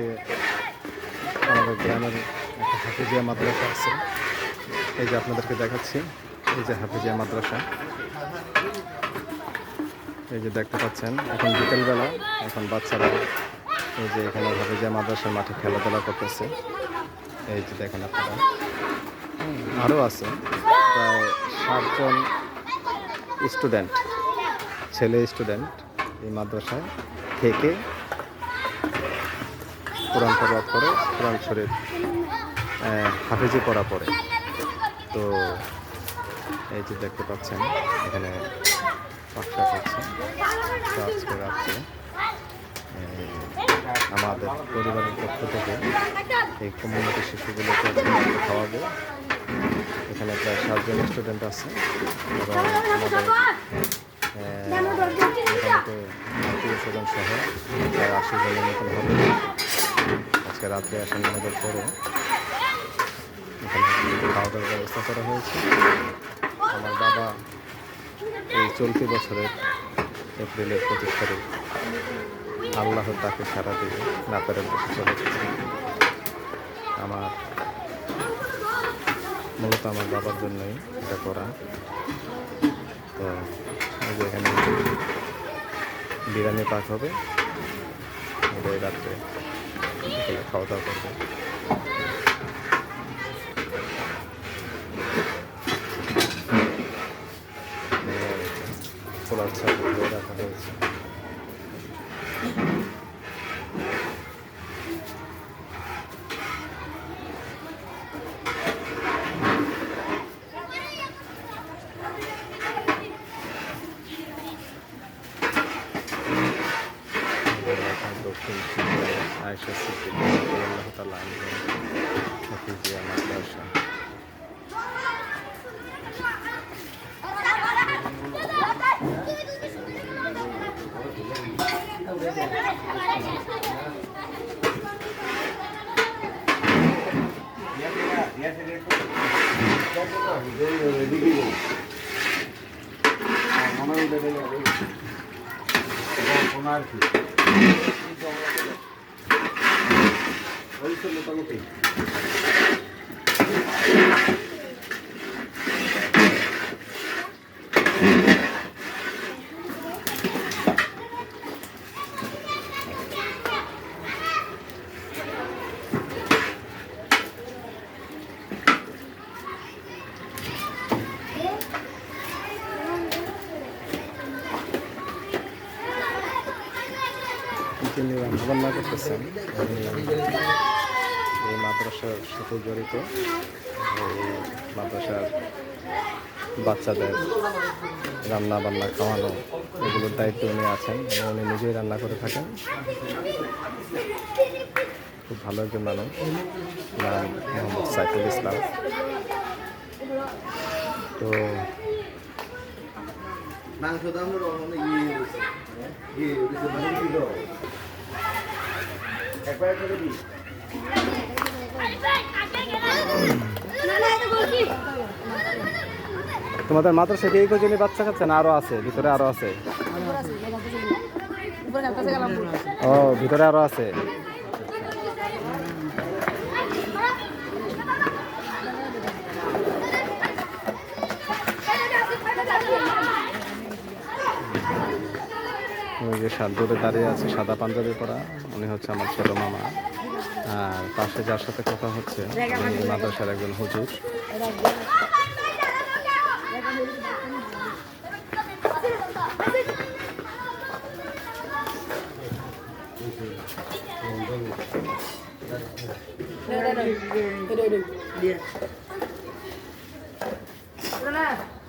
পাশে আমাদের গ্রামের একটা হাফিজিয়া মাদ্রাসা আছে। এই যে আপনাদেরকে দেখাচ্ছি, এই যে হাফিজিয়া মাদ্রাসা। এই যে দেখতে পাচ্ছেন, এখন বিকেলবেলা, এখন বাচ্চারা এই যে এখানে হাফিজিয়া মাদ্রাসার মাঠে খেলাধুলা করতেছে। এই যে দেখেন আপনারা। আরও আছে, প্রায় সাতজন স্টুডেন্ট, ছেলে স্টুডেন্ট এই মাদ্রাসায় থেকে কোরআন পড়াত করে, কোরআন শরীফ হাফিজি পড়া পড়ে। তো এই যে দেখতে পাচ্ছেন, এখানে পাকশা করছে আজকে রাত্রে আমাদের পরিবারের পক্ষ থেকে এই কমিউনিটি শিশুগুলোকে খাওয়াবো। এখানে প্রায় সাতজন স্টুডেন্ট আছে। এবং আমাদের আত্মীয় স্বজন সহ প্রায় আশি জনের মতন হবে। আজকে রাত্রে আসেন নামাজের পরে। খাওয়া দাওয়ার ব্যবস্থা করা হয়েছে। আমার বাবা এই চলতি বছরের এপ্রিলের পঁচিশ তারিখ আল্লাহ তাকে সারা দিয়ে নাতারের বসে চলে আমার মূলত আমার বাবার জন্যই এটা করা। তো এখানে বিরিয়ানি পাক হবে। রাত্রে খাওয়া দাওয়া করবে। খোলার ধরে রাখা হয়েছে এখন দক্ষিণ আয়েশা সিদ্দিক আল্লাহ তালা হাফিজিয়া মাদ্রাসা Hoy solo estamos aquí. তিনি রান্নাবান্না করতেছেন এই মাদ্রাসার সাথে জড়িত। এই মাদ্রাসার বাচ্চাদের রান্না বান্না খাওয়ানো, এগুলোর দায়িত্ব উনি আছেন। এবং উনি নিজেই রান্না করে থাকেন। খুব ভালো একজন মানুষ। নাম মোহাম্মদ সাইফুল ইসলাম। তো মাংস দাম হলো অনেক ইয়ে ইয়ে মানে একবার করে দিই। তোমাদের মাত্র কি এই কজনই বাচ্চা খাচ্ছে না আরও আছে? ভিতরে আরও আছে? ও ভিতরে আরও আছে। আগে সাত দূরে দাঁড়িয়ে আছে সাদা পাঞ্জাবি পরা উনি হচ্ছে আমার ছোট মামা। আর পাশে যার সাথে কথা হচ্ছে মাদ্রাসার একজন হুজুর। Yeah.